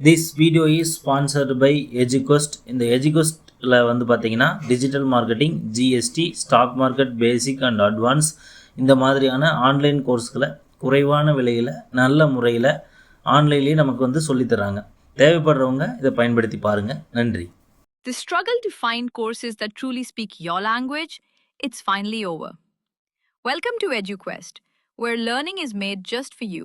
This video is sponsored by எஜுகோஸ்ட் இந்த எஜுகோஸ்டில் வந்து பார்த்தீங்கன்னா digital marketing GST stock market basic and advance இந்த மாதிரியான ஆன்லைன் கோர்ஸ்களை குறைவான விலையில் நல்ல முறையில் ஆன்லைன்லேயே நமக்கு வந்து சொல்லித் தராங்க தேவைப்படுறவங்க இதை பயன்படுத்தி பாருங்கள் நன்றி The struggle to find courses that truly speak your language, it's finally over. Welcome to EduQuest, where learning is made just for you.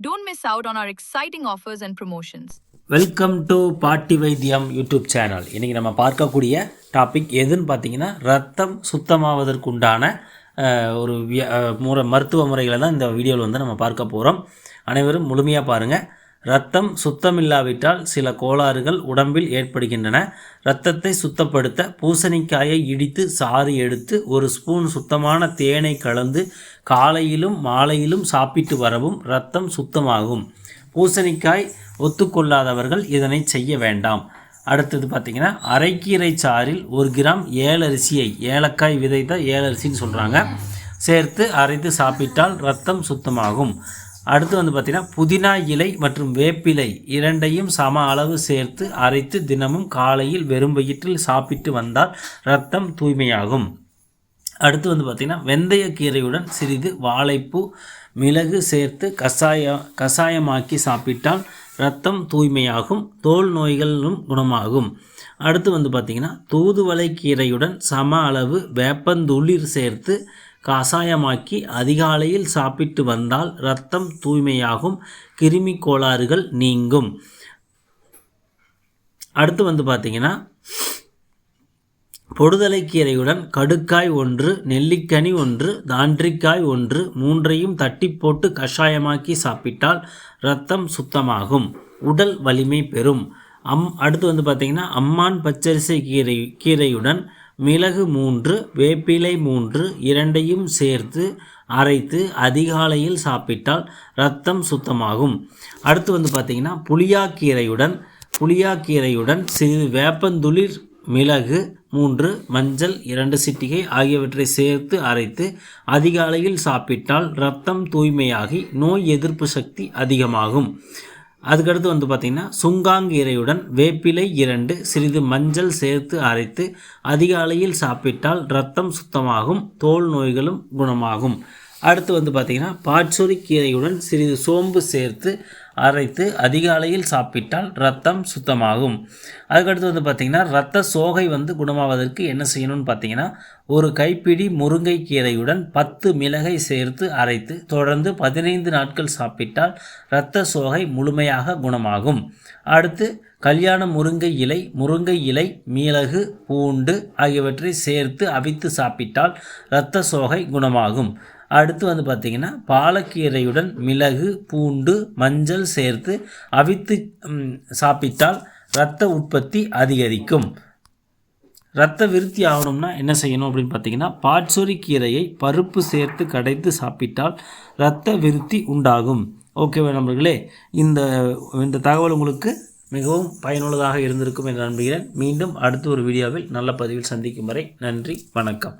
don't miss out on our exciting offers and promotions. Welcome to பாட்டி வைத்தியம் YouTube channel இன்றைக்கி நம்ம பார்க்கக்கூடிய topic எதுன்னு பார்த்தீங்கன்னா ரத்தம் சுத்தமாவதற்குண்டான ஒரு விய முறை மருத்துவ முறைகளை தான் இந்த வீடியோவில் வந்து நம்ம பார்க்க போகிறோம் அனைவரும் முழுமையாக பாருங்கள் ரத்தம் சுத்தமில்லாவிட்டால் சில கோளாறுகள் உடம்பில் ஏற்படுகின்றன. இரத்தத்தை சுத்தப்படுத்த பூசணிக்காயை இடித்து சாறு எடுத்து ஒரு ஸ்பூன் சுத்தமான தேனை கலந்து காலையிலும் மாலையிலும் சாப்பிட்டு வரவும் இரத்தம் சுத்தமாகும். பூசணிக்காய் ஒத்துக்கொள்ளாதவர்கள் இதனை செய்ய வேண்டாம். அடுத்தது பார்த்திங்கன்னா அரைக்கீரை சாறில் ஒரு கிராம் ஏலரிசியை ஏலக்காய் விதை தான் ஏலரிசின்னு சொல்கிறாங்க சேர்த்து அரைத்து சாப்பிட்டால் ரத்தம் சுத்தமாகும். அடுத்து வந்து பார்த்திங்கன்னா புதினா இலை மற்றும் வேப்பிலை இரண்டையும் சம அளவு சேர்த்து அரைத்து தினமும் காலையில் வெறும் வயிற்றில் சாப்பிட்டு வந்தால் ரத்தம் தூய்மையாகும். அடுத்து வந்து பார்த்திங்கன்னா வெந்தயக்கீரையுடன் சிறிது வாழைப்பூ மிளகு சேர்த்து கசாய கசாயமாக்கி சாப்பிட்டால் ரத்தம் தூய்மையாகும் தோல் நோய்களும் குணமாகும். அடுத்து வந்து பார்த்திங்கன்னா தூதுவளை கீரையுடன் சம அளவு வேப்பந்துளிர் சேர்த்து கசாயமாக்கி அதிகாலையில் சாப்பிட்டு வந்தால் ரத்தம் தூய்மையாகும் கிருமி கோளாறுகள் நீங்கும். அடுத்து வந்து பார்த்திங்கன்னா பொடுதலைக்கீரையுடன் கடுக்காய் ஒன்று நெல்லிக்கனி ஒன்று தாண்டிக்காய் ஒன்று மூன்றையும் தட்டி போட்டு கஷாயமாக்கி சாப்பிட்டால் இரத்தம் சுத்தமாகும். உடல் வலிமை பெறும். அம் அடுத்து வந்து பார்த்திங்கன்னா அம்மான் பச்சரிசை கீரை கீரையுடன் மிளகு மூன்று வேப்பிலை மூன்று இரண்டையும் சேர்த்து அரைத்து அதிகாலையில் சாப்பிட்டால் இரத்தம் சுத்தமாகும். அடுத்து வந்து பார்த்திங்கன்னா புளியாக்கீரையுடன் புளியாக்கீரையுடன் சிறிது வேப்பந்துளிர் மிளகு மூன்று மஞ்சள் இரண்டு சிட்டிகை ஆகியவற்றை சேர்த்து அரைத்து அதிகாலையில் சாப்பிட்டால் ரத்தம் தூய்மையாகி நோய் எதிர்ப்பு சக்தி அதிகமாகும். அதுக்கடுத்து வந்து பார்த்திங்கன்னா சுங்காங்கீரையுடன் வேப்பிலை இரண்டு சிறிது மஞ்சள் சேர்த்து அரைத்து அதிகாலையில் சாப்பிட்டால் ரத்தம் சுத்தமாகும் தோல் நோய்களும் குணமாகும். அடுத்து வந்து பார்த்திங்கன்னா பாட்சொரி கீரையுடன் சிறிது சோம்பு சேர்த்து அரைத்து அதிகாலையில் சாப்பிட்டால் ரத்தம் சுத்தமாகும். அதுக்கடுத்து வந்து பார்த்திங்கன்னா ரத்த சோகை வந்து குணமாவதற்கு என்ன செய்யணும்னு பார்த்தீங்கன்னா ஒரு கைப்பிடி முருங்கை கீரையுடன் பத்து மிளகை சேர்த்து அரைத்து தொடர்ந்து பதினைந்து நாட்கள் சாப்பிட்டால் இரத்த சோகை முழுமையாக குணமாகும். அடுத்து கல்யாண முருங்கை இலை முருங்கை இலை மிளகு பூண்டு ஆகியவற்றை சேர்த்து அவித்து சாப்பிட்டால் இரத்த சோகை குணமாகும். அடுத்து வந்து பார்த்திங்கன்னா பாலக்கீரையுடன் மிளகு பூண்டு மஞ்சள் சேர்த்து அவித்து சாப்பிட்டால் இரத்த உற்பத்தி அதிகரிக்கும். இரத்த விருத்தி ஆகணும்னா என்ன செய்யணும் அப்படின்னு பார்த்தீங்கன்னா பாட்சொரி கீரையை பருப்பு சேர்த்து கடைத்து சாப்பிட்டால் இரத்த விருத்தி உண்டாகும். ஓகேவா நண்பர்களே? இந்த இந்த தகவல் உங்களுக்கு மிகவும் பயனுள்ளதாக இருந்திருக்கும் என்று நம்புகிறேன். மீண்டும் அடுத்து ஒரு வீடியோவில் நல்ல பதிவில் சந்திக்கும் வரை நன்றி வணக்கம்.